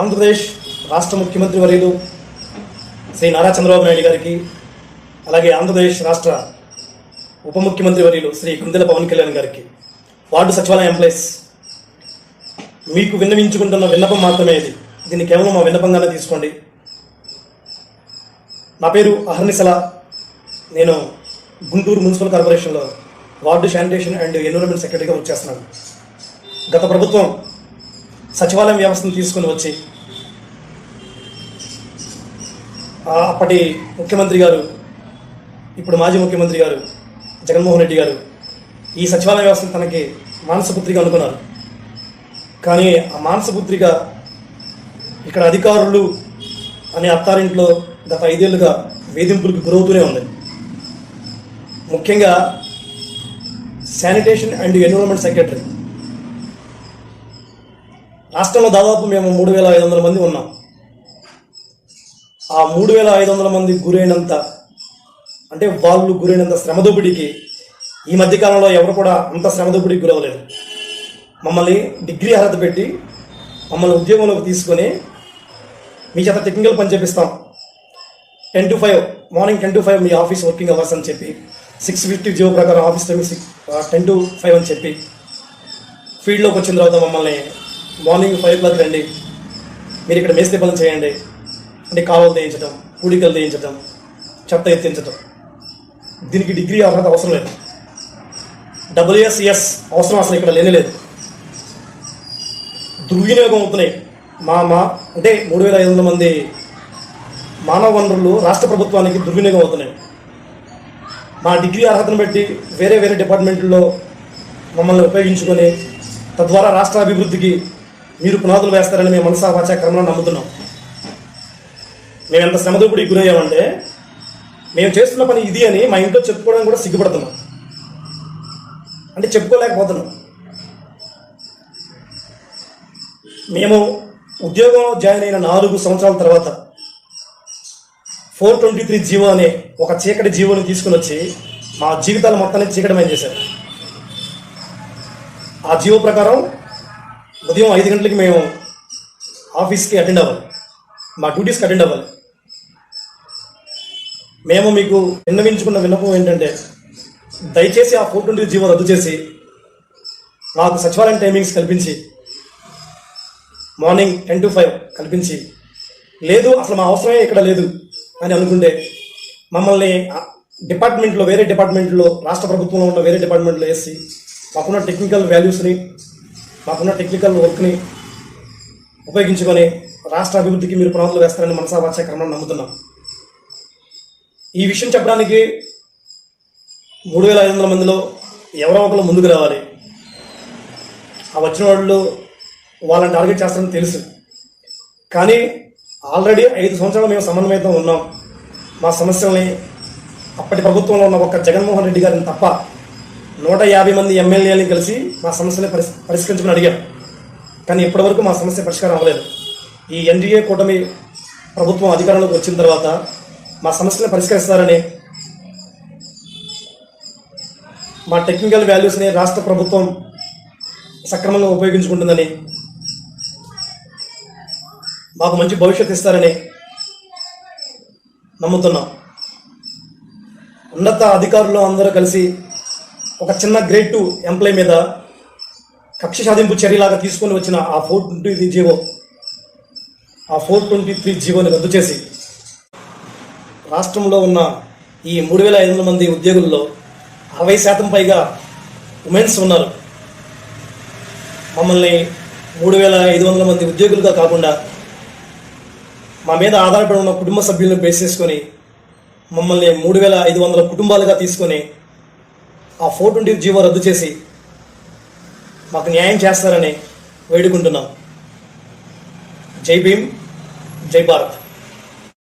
ఆంధ్రప్రదేశ్ రాష్ట్ర ముఖ్యమంత్రి వర్యులు శ్రీ నారా చంద్రబాబు నాయుడు గారికి అలాగే ఆంధ్రప్రదేశ్ రాష్ట్ర ఉప ముఖ్యమంత్రి వర్యులు శ్రీ కుందెల పవన్ కళ్యాణ్ గారికి వార్డు సచివాలయ ఎంప్లాయీస్ మీకు విన్నవించుకుంటున్న విన్నపం మాత్రమే ఇది. దీన్ని కేవలం మా విన్నపంగానే తీసుకోండి. నా పేరు అహర్నిసల నేను గుంటూరు మున్సిపల్ కార్పొరేషన్లో వార్డు శానిటేషన్ అండ్ ఎన్విరాన్మెంట్ సెక్రటరీగా వర్క్ చేస్తున్నాను. గత ప్రభుత్వం సచివాలయం వ్యవస్థను తీసుకుని వచ్చి అప్పటి ముఖ్యమంత్రి గారు ఇప్పుడు మాజీ ముఖ్యమంత్రి గారు జగన్మోహన్ రెడ్డి గారు ఈ సచివాలయ వ్యవస్థను తనకి మానసపుత్రిక అనుకున్నారు. కానీ ఆ మానసపుత్రిక ఇక్కడ అధికారులు అనే అత్తారింట్లో గత ఐదేళ్ళుగా వేధింపులకు గురవుతూనే ఉంది. ముఖ్యంగా శానిటేషన్ అండ్ ఎన్విరాన్మెంట్ సెక్రటరీ రాష్ట్రంలో దాదాపు మేము మూడు వేల ఐదు వందల మంది ఉన్నాం. ఆ మూడు వేల ఐదు వందల మంది గురైనంత అంటే వాళ్ళు గురైనంత శ్రమదోపిడికి ఈ మధ్యకాలంలో ఎవరు కూడా అంత శ్రమదోపిడికి గురవలేదు మమ్మల్ని డిగ్రీ అర్హత పెట్టి మమ్మల్ని ఉద్యోగంలోకి తీసుకొని మీ చేత టెక్నికల్ పని చేపిస్తాం. Ten to five morning ten to five me office working hours అని చెప్పి సిక్స్ ఫిఫ్టీ జీవో ప్రకారం office time six ten to five అని చెప్పి ఫీల్డ్లోకి వచ్చిన తర్వాత మమ్మల్ని మార్నింగ్ ఫైవ్ క్లాక్ రండి. మీరు ఇక్కడ మేస్త్రి పనులు చేయండి. అంటే కావలు తీయించడం కూడికలు తీయించడం చెత్త ఎత్తించడం దీనికి డిగ్రీ అర్హత అవసరం లేదు. డబ్ల్యూఎస్ఎస్ అవసరం అసలు ఇక్కడ లేనే లేదు. దుర్వినియోగం అవుతున్నాయి. మా మా అంటే మూడు వేల ఐదు వందల మంది మానవ వనరులు రాష్ట్ర ప్రభుత్వానికి దుర్వినియోగం అవుతున్నాయి. మా డిగ్రీ అర్హతను బట్టి వేరే వేరే డిపార్ట్మెంట్లో మమ్మల్ని ఉపయోగించుకొని తద్వారా రాష్ట్ర అభివృద్ధికి మీరు పునాదులు వేస్తారని మేము మనసా వాచా క్రమంలో నమ్ముతున్నాం. మేము ఎంత శ్రమదోపిడికి గురయ్యామంటే మేము చేస్తున్న పని ఇది అని మా ఇంట్లో చెప్పుకోవడానికి కూడా సిగ్గుపడుతున్నాం. అంటే చెప్పుకోలేకపోతున్నాం. మేము ఉద్యోగం జాయిన్ అయిన నాలుగు సంవత్సరాల తర్వాత ఫోర్ ట్వంటీ త్రీ జీవో అనే ఒక చీకటి జీవోని తీసుకుని వచ్చి మా జీవితాలు మొత్తాన్ని చీకటమయం చేశారు. ఆ జీవో ప్రకారం ఉదయం ఐదు గంటలకి మేము ఆఫీస్కి అటెండ్ అవ్వాలి. మా డ్యూటీస్కి అటెండ్ అవ్వాలి. మేము మీకు విన్నవించుకున్న విన్నపం ఏంటంటే దయచేసి ఆ ఫోర్ ట్వంటీ జీవో రద్దు చేసి మాకు సచివాలయం టైమింగ్స్ కల్పించి మార్నింగ్ టెన్ టు ఫైవ్ కల్పించి లేదు అసలు మా అవసరమే ఇక్కడ లేదు అని అనుకుంటే మమ్మల్ని డిపార్ట్మెంట్లో వేరే డిపార్ట్మెంట్లో రాష్ట్ర ప్రభుత్వంలో ఉన్న వేరే డిపార్ట్మెంట్లో వేసి మాకున్న టెక్నికల్ వాల్యూస్ని మాకున్న టెక్నికల్ వర్క్ని ఉపయోగించుకొని రాష్ట్ర అభివృద్ధికి మీరు పునాదులు వేస్తారని మనసా వాచా క్రమం నమ్ముతున్నాం. ఈ విషయం చెప్పడానికి మూడు వేల ఐదు వందల మందిలో ఎవరో ఒకరు ముందుకు రావాలి. ఆ వచ్చిన వాళ్ళు వాళ్ళని టార్గెట్ చేస్తారని తెలుసు. కానీ ఆల్రెడీ ఐదు సంవత్సరాలు మేము సమన్వయంతో ఉన్నాం. మా సమస్యల్ని అప్పటి ప్రభుత్వంలో ఉన్న ఒక జగన్మోహన్ రెడ్డి గారిని తప్ప నూట యాభై మంది ఎమ్మెల్యేలని కలిసి మా సమస్యని పరిస్ పరిష్కరించమని అడిగాం. కానీ ఇప్పటివరకు మా సమస్య పరిష్కారం అవ్వలేదు. ఈ ఎన్డీఏ కూటమి ప్రభుత్వం అధికారంలోకి వచ్చిన తర్వాత మా సమస్యలను పరిష్కరిస్తారని మా టెక్నికల్ వాల్యూస్ని రాష్ట్ర ప్రభుత్వం సక్రమంగా ఉపయోగించుకుంటుందని మాకు మంచి భవిష్యత్తు ఇస్తారని నమ్ముతున్నాం. ఉన్నత అధికారులు అందరూ కలిసి ఒక చిన్న గ్రేడ్ టూ ఎంప్లాయ్ మీద కక్ష సాధింపు చర్యలాగా తీసుకొని వచ్చిన ఆ four twenty three G O ఆ ఫోర్ ట్వంటీ త్రీ జీవోని రద్దు చేసి రాష్ట్రంలో ఉన్న ఈ మూడు వేల ఐదు వందల మంది ఉద్యోగుల్లో అరవై శాతం పైగా ఉమెన్స్ ఉన్నారు. మమ్మల్ని మూడు వేల ఐదు వందల మంది ఉద్యోగులుగా కాకుండా మా మీద ఆధారపడి ఉన్న కుటుంబ సభ్యులను బేస్ చేసుకొని మమ్మల్ని మూడు వేల ఐదు వందల కుటుంబాలుగా తీసుకొని ఆ ఫోర్ ట్వంటీ జీవో రద్దు చేసి మాకు న్యాయం చేస్తారని వేడుకుంటున్నాం. జై భీమ్ జై భారత్.